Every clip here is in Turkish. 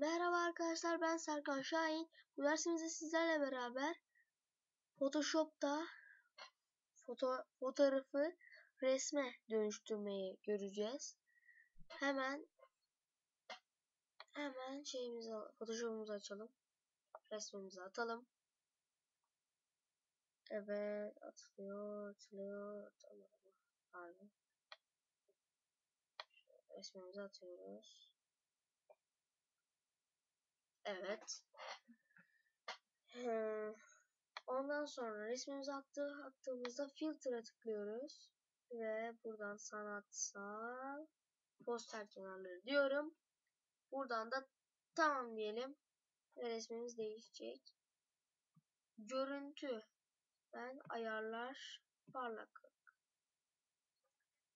Merhaba arkadaşlar ben Serkan Şahin. Bu dersimizde sizlerle beraber Photoshop'ta foto fotoğrafı resme dönüştürmeyi göreceğiz. Hemen hemen şeyimizi Photoshop'umuzu açalım. Resmimizi atalım. Evet atılıyor atılıyor atılıyor. Pardon. Resmimizi atıyoruz. Evet. Ondan sonra resmimizi attı, attığımızda filtre tıklıyoruz. Ve buradan sanatsal poster kenarları diyorum. Buradan da tamam diyelim. Ve resmimiz değişecek. Görüntü. Ben ayarlar parlaklık.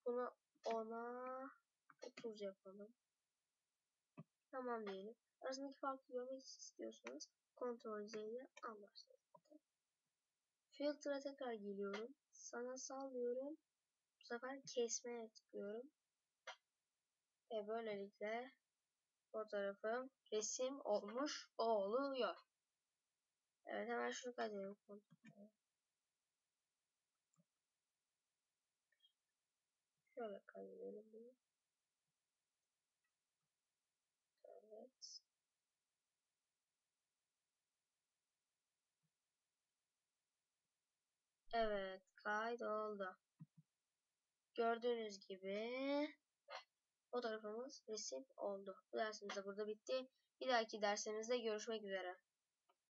Bunu ona 30 yapalım. Tamam diyelim. Arasındaki farkı görmek istiyorsanız kontrol Z ile anlarsınız. Filtre tekrar geliyorum. Sanatsal diyorum. Bu sefer kesmeye tıklıyorum. Ve böylelikle fotoğrafım resim olmuş oluyor. Evet hemen şunu kaydedelim. Şöyle kaydedelim bunu. Evet kaydoldu. Gördüğünüz gibi fotoğrafımız resim oldu. Bu dersimiz de burada bitti. Bir dahaki dersimizde görüşmek üzere.